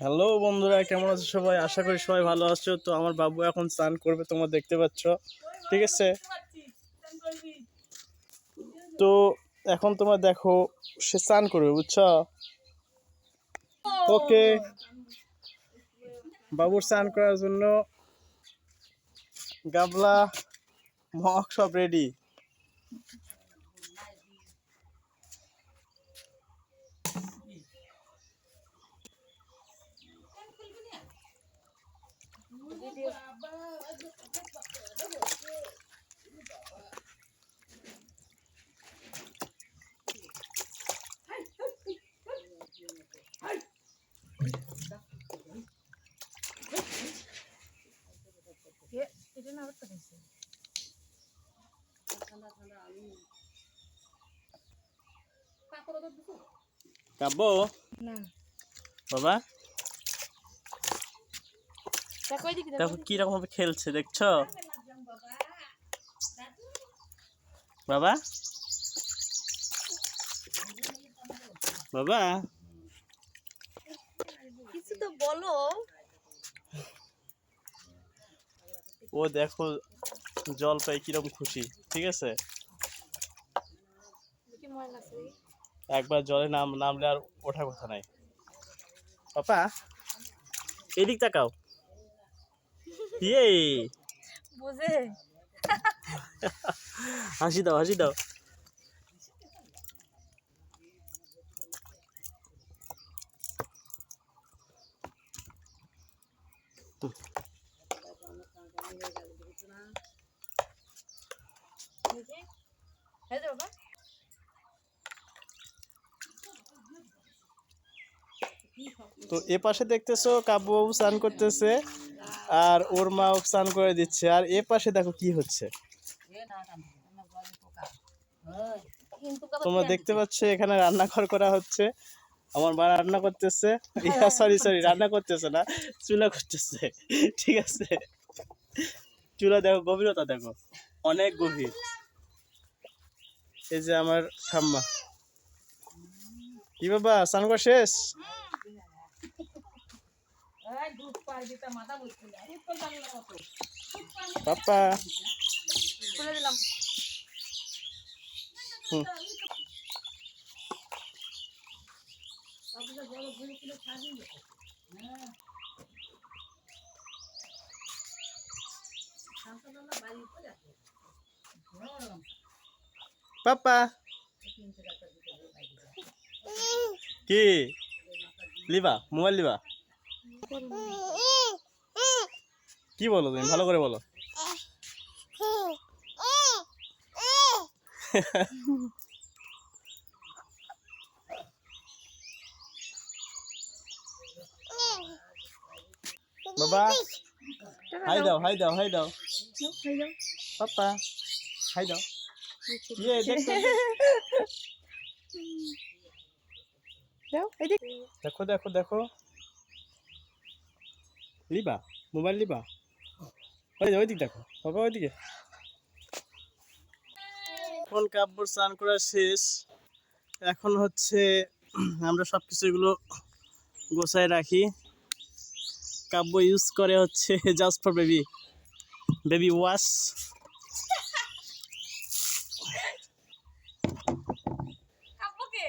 Hello বন্ধুরা, কেমন আছো সবাই? আশা করি সবাই ভালো আছো। তো আমার বাবু এখন স্নান করবে, তোমরা দেখতে পাচ্ছ। ঠিক আছে? তো এখন তোমরা দেখো, সে স্নান করবে, বুঝছ? ওকে। বাবুর স্নান করার জন্য গাবলা, মগ সব রেডি এটা না আরেকটা খাইছে কাব্য না বাবা দেখো এদিকে দেখো কি রকম ভাবে খেলছে দেখছ? বাবা? বাবা? কিছু তো বলো। ও দেখো জল পাই কীরকম খুশি ঠিক আছে? আছে একবার জলে নাম নামলে আর ওঠার কথা নাই। পাপা এদিক তাকাও। ইয়ে বুঝে হাসি দাও হাসি দাও বুঝে হ্যাঁ বাবা তো এ পাশে দেখতেছো কাব্যবাবু স্নান করতেছে আর ওর মাও স্নান করে দিচ্ছে। আর এ পাশে দেখো কি হচ্ছে। তোমরা দেখতে পাচ্ছ এখানে রান্নাঘর করা হচ্ছে। আমার মা রান্না করতেছে। সরি সরি রান্না করতেছে না চুলা করতেছে। ঠিক আছে। চুলা দেখো গভীরতা দেখো। অনেক গভীর। এই যে আমার ঠাম্মা। কি বাবা স্নান করা শেষ? পাপা। খুলে দিলাম। পাপা। কি? লিবা মোবাইল লিবা। কি বলো তুমি? ভালো করে বলো। বাবা। হাই দাও হাই দাও হাই দাও। পাপা হাই দাও। ইয়ে দেখো দেখো দেখো। লিবা? মোবাইল লিবা? ওই ওই দিক দেখো। বাবা ওইদিকে এখন কাব্যর স্নান করা শেষ। এখন হচ্ছে আমরা সব কিছু এগুলো গোছায় রাখি। কাব্য ইউজ করে হচ্ছে just for baby baby wash কাপকে